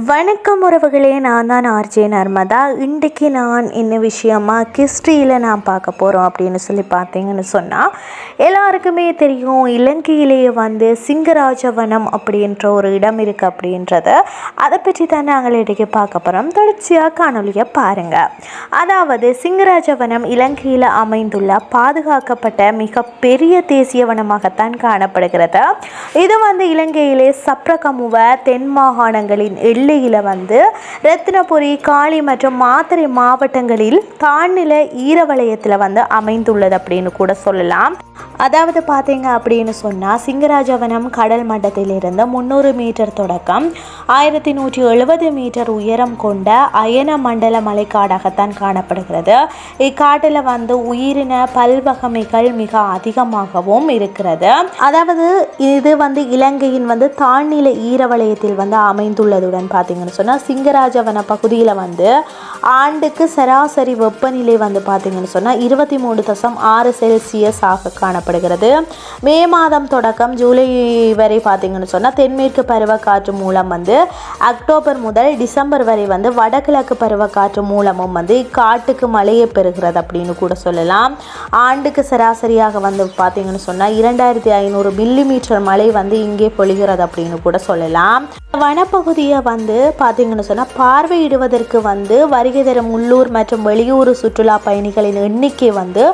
வணக்கம் உறவுகளே நான் தான் ஆர்ஜே நர்மதா. இன்றைக்கு நான் என்ன விஷயமா கிஸ்ட்ரியில் நான் பார்க்க போகிறோம் அப்படின்னு சொல்லி பார்த்தீங்கன்னு சொன்னால் எல்லாருக்குமே தெரியும் இலங்கையிலேயே வந்து சிங்கராஜவனம் அப்படின்ற ஒரு இடம் இருக்குது அப்படின்றத. அதை பற்றி தான் நாங்கள் இன்றைக்கி பார்க்க போகிறோம் தொடர்ச்சியாக காணொலியை பாருங்கள் அதாவது சிங்கராஜவனம் இலங்கையில் அமைந்துள்ள பாதுகாக்கப்பட்ட மிக பெரிய தேசிய வனமாகத்தான் காணப்படுகிறது. இது வந்து இலங்கையிலே சப்ரகமுவ தென் மாகாணங்களின் எல்லையில் வந்து ரத்னபுரி காளி மற்றும் மாத்தறை மாவட்டங்களில் தாழ்நில ஈரவலயத்தில் வந்து அமைந்துள்ளது அப்படின்னு கூட சொல்லலாம். அதாவது பார்த்தீங்க அப்படின்னு சொன்னால் சிங்கராஜவனம் கடல் மட்டத்திலிருந்து முந்நூறு மீட்டர் தொடக்கம் ஆயிரத்தி நூற்றி எழுபது மீட்டர் உயரம் கொண்ட அயன மண்டல மலைக்காடாகத்தான் காணப்படுகிறது. இக்காட்டில் வந்து உயிரின பல்வகமைகள் மிக அதிகமாகவும் இருக்கிறது. அதாவது இது வந்து இலங்கையின் வந்து தாழ்நிலை ஈரவலயத்தில் வந்து அமைந்துள்ளதுடன் பார்த்தீங்கன்னு சொன்னால் சிங்கராஜவன பகுதியில் வந்து ஆண்டுக்கு சராசரி வெப்பநிலை வந்து பார்த்தீங்கன்னு சொன்னால் இருபத்தி மூணு தசம் ஆறு செல்சியஸ் ஆக காணப்படுகிறது. மே மாதம் தொடக்கம் ஜூலை வரை பார்த்தீங்கன்னு சொன்னால் தென்மேற்கு பருவக்காற்று மூலம் வந்து அக்டோபர் முதல் டிசம்பர் வரை வந்து வடகிழக்கு பருவக்காற்று மூலமும் வந்து காட்டுக்கு மழையை பெறுகிறது அப்படின்னு கூட சொல்லலாம். ஆண்டுக்கு சராசரியாக வந்து பார்த்தீங்கன்னு சொன்னால் இரண்டாயிரத்தி ஐநூறு மில்லி மீட்டர் மழை வந்து இங்கே பொழிகிறது அப்படின்னு கூட சொல்லலாம். வனப்பகுதியை வந்து வந்து பார்த்தீங்கன்னு சொன்னால் பார்வையிடுவதற்கு வந்து வருகை தரும் உள்ளூர் மற்றும் வெளியூர் சுற்றுலா பயணிகளின் எண்ணிக்கை வந்து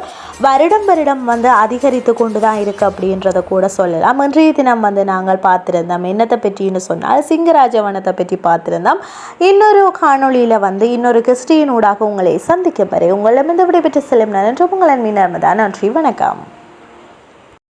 வருடம் வருடம் வந்து அதிகரித்து கொண்டு தான் இருக்குது அப்படின்றத கூட சொல்லலாம். இன்றைய தினம் வந்து நாங்கள் பார்த்துருந்தோம். என்னத்தை பற்றின்னு சொன்னால் சிங்கராஜவனத்தை பற்றி பார்த்துருந்தோம். இன்னொரு காணொளியில் வந்து இன்னொரு கிறிஸ்டியனூடாக உங்களை சந்திக்க பெற உங்களிடமிருந்து இந்த விடைபெற்று செல்லும் நன்றி உங்களின் அன்பின் நன்றி வணக்கம்.